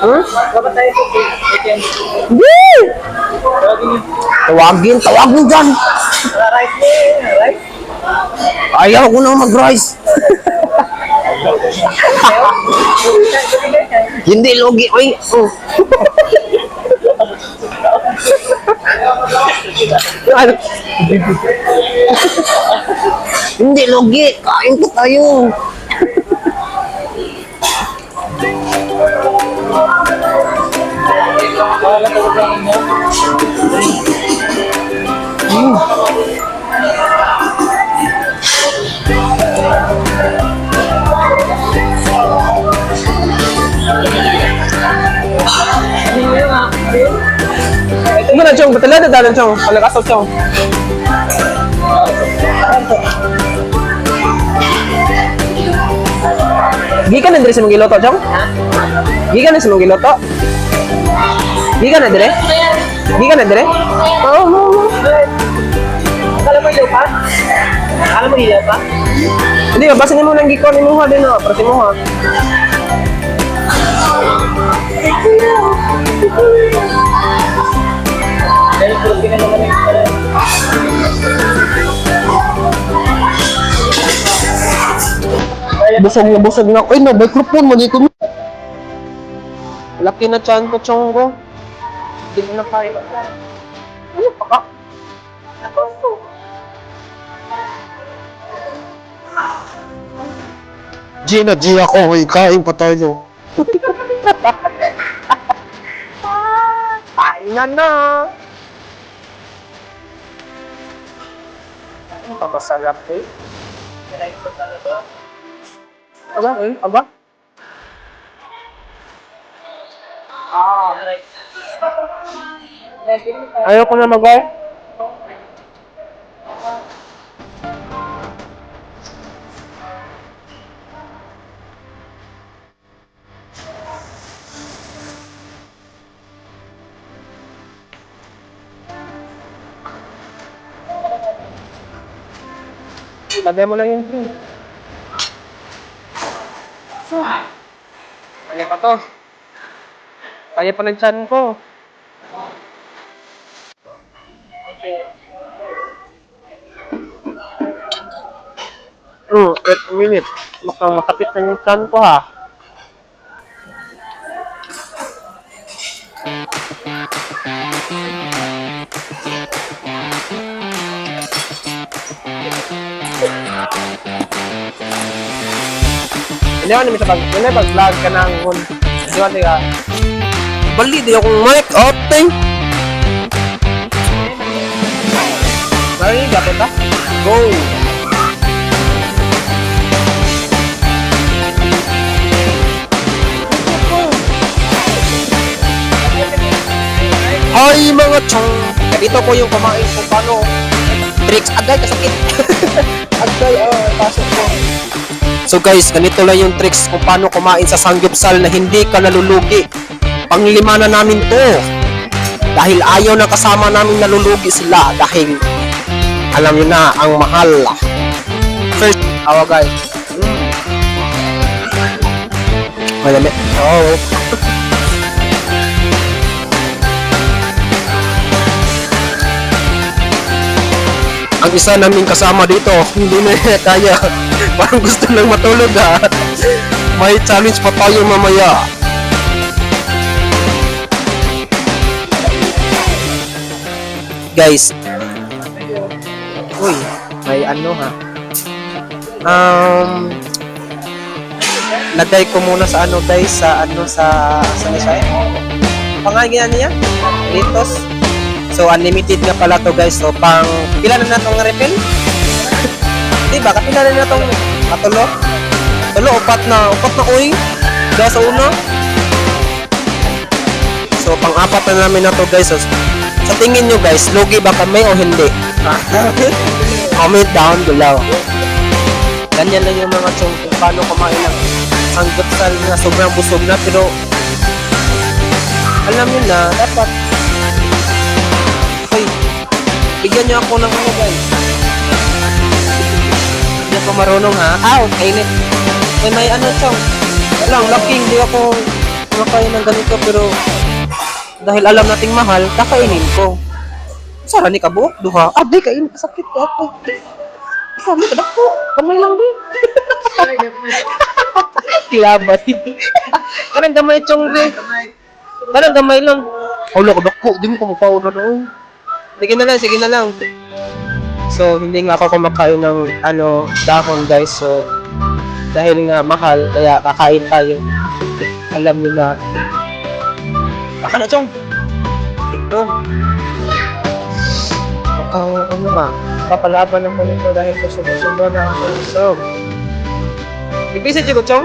Hmm? Baka tayo sa ATM. Hindi! Tawagin, tawagin dyan! Right mo right? Ayaw ko nang mag-rise. Hindi, logi. Uy. Ano? Hindi, logi. Kain ko tayo. Ano na, Chong? Batala na dalan, Chong. Palakasaw, Chong. Gikan na dire sa mong giloto, Chong? Gikan na sa mong giloto? Gikan na dire? Gikan na dire? Oo, oo, oo. Akala mo ilaw pa? Akala mo ilaw pa? Hindi, mabasa niyo mo ng gikon ni Muha din, oh. Para si Muha. Dahil pinanaman yung Busog na busog na. Uy, no, microphone mo dito. Laki na chan ko, Chong ko. Hindi mo na kaya. Ano pa ka? G na G ako, may kain pa tayo. Pahingan na. Ano pa masarap eh? Aba, eh? Aba? Ah, right. Ayaw ko na mag-ay. Lagay mo lang yung. Ah. Kaya pa to. Kaya pa ng chan ko. Hmm, wait a minute. Mukhang masakit na yung chan ko ha. Hindi ako naman sa pag, hindi pag vlog ka ng hun. Di ba, di ka? Bali, di akong mic open. Mari, dapat ka? Go! Hi mga chong! Ganito po yung kumain kung paano tricks. Agay, kasakit! Agay, oh, pasok ko. So guys, ganito lang yung tricks kung paano kumain sa sanggupsal na hindi ka nalulugi. Panglima na namin to. Dahil ayaw na kasama namin nalulugi sila dahil alam nyo na ang mahal. First, awa guys. Malami. Oh. Ang isa naming kasama dito, hindi na kaya. Parang gusto lang matulog ha. May challenge pa tayo mamaya. Guys. Uy, may ano ha. Um, lagay ko muna sa ano guys, sa ano sa sa siya. Pangalan niya? Litos. So unlimited nga pala to guys. So pang pila na natong refill? Di ba? Kapila na natong katulo? Tulo, upat na, upat na uy. Dahil sa una. So pang apat na namin na to guys. So, sa tingin nyo guys, lugi ba kami o hindi? Comment down below. Ganyan lang yung mga chong kung paano kumain ng sanggapsal na sobrang busog na pero alam nyo na, dapat bigyan nyo ako ng ano guys. Hindi ako marunong ha. Ah, kainit. May may ano chong. Lang, lucky hindi ako kumakain ng ganito pero dahil alam nating mahal, kakainin ko. Sara ni kabuok, duha. Ah, di, kain, sakit ko ako. Kadak ko. Kamay lang din. Kilabat. Karang gamay chong di. Karang gamay lang. Ulo ko, dako. Di mo ko mapaw na. Sige na lang, sige na lang. So, hindi nga ako kumakain ng ano, dahon guys. So, dahil nga mahal, kaya kakain tayo. Alam niyo na. Baka na, Chong. Ito. Baka, ano ba? Papalaban naman ito dahil kusog-kusog na ako. So, Ibisip ko, Chong?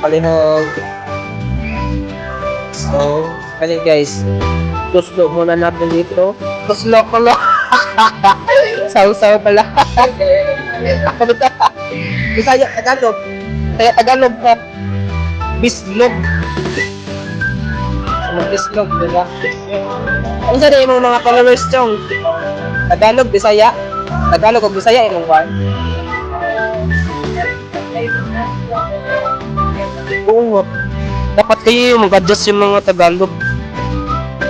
Palihog. So, kali guys. Tuslo muna natin dito. Tuslo ko lang. Saw-saw pala. Ako ba Bisaya, Tagalog. Kaya Tagalog ka. Bislog. Ano bislog, di ba? Ano sa yung mga followers, Chong? Tagalog, Bisaya. Tagalog o Bisaya, imong one. Oo. Dapat kayo mag-adjust yung mga Tagalog.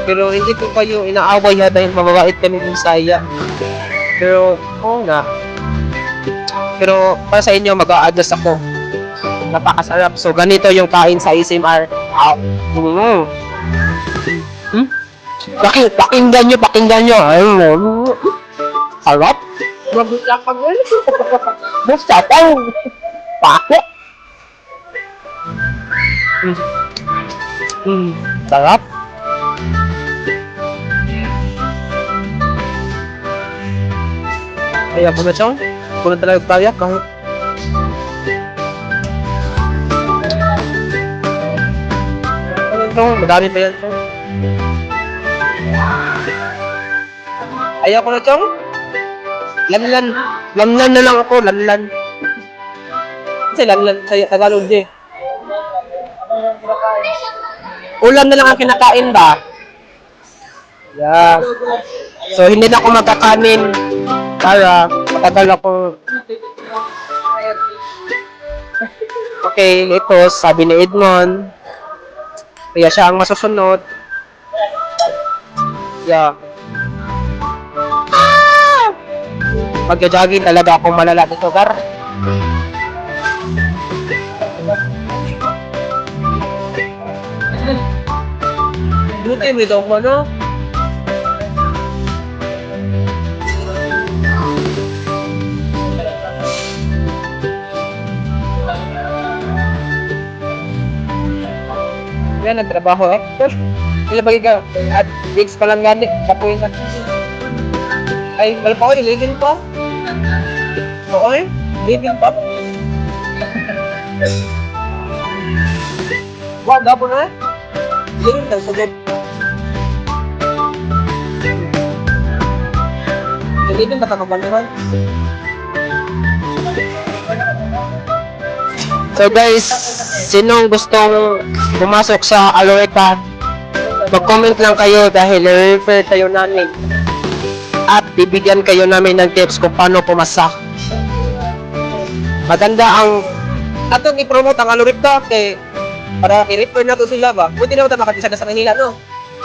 Pero hindi ko kayo inaaway ha dahil mababait kami ng Bisaya. Pero, oo nga. Pero para sa inyo, mag-a-adjust ako. Napakasarap. So, ganito yung kain sa ASMR. Ah, mm. Hmm? Paki, pakinggan nyo, pakinggan nyo. Harap. Mabuta pa gul. Basta pa. Pako. Mm. Mm. Sarap. Kaya na siyang, kung na talaga tayo, kahit Ano? Madami pa yan ito. Ayaw ko na chong. Lanlan. Lanlan na lang ako, lanlan. Kasi lanlan sa Tagalog di. Ulam na lang ang kinakain ba? Yeah. So, hindi na ako magkakanin para matagal ako. Okay, ito, sabi ni Edmond. Kaya siya ang masusunod. Yeah. Magja-jogging talaga akong malala dito, Gar. Mo daw mo, no? Yan, nagtrabaho eh. Sila bagi ka, at gigs pa lang gani, kapuin na. Ay, wala pa ko, living pa. Oo eh, living pa. Wag, gapo na eh. Living daw, sagad. Living ba tanong naman? So guys, sinong gustong pumasok sa Aloeca, mag-comment lang kayo dahil i-refer kayo namin. At bibigyan kayo namin ng tips kung paano pumasa. Maganda ang atong i-promote ang Aloeca kay para i-refer na to sila ba? Buti na ito makatisa na sa Manila, no?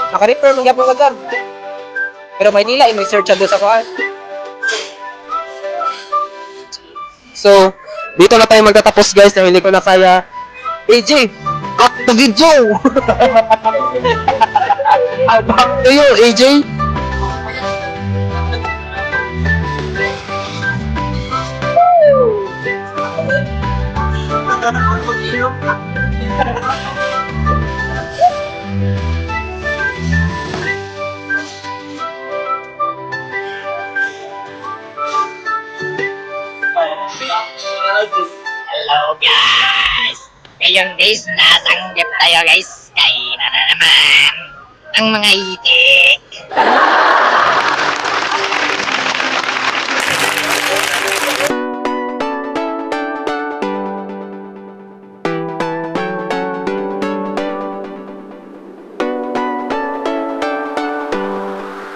Naka-refer ng yapong agad. Pero Manila, may search doon sa kuhan. So, dito na tayo magtatapos guys dahil hindi ko na kaya. AJ, back to video! Back to you, AJ! Hello Ngayon guys, nasanggip tayo guys. Kainan na naman ang mga itik.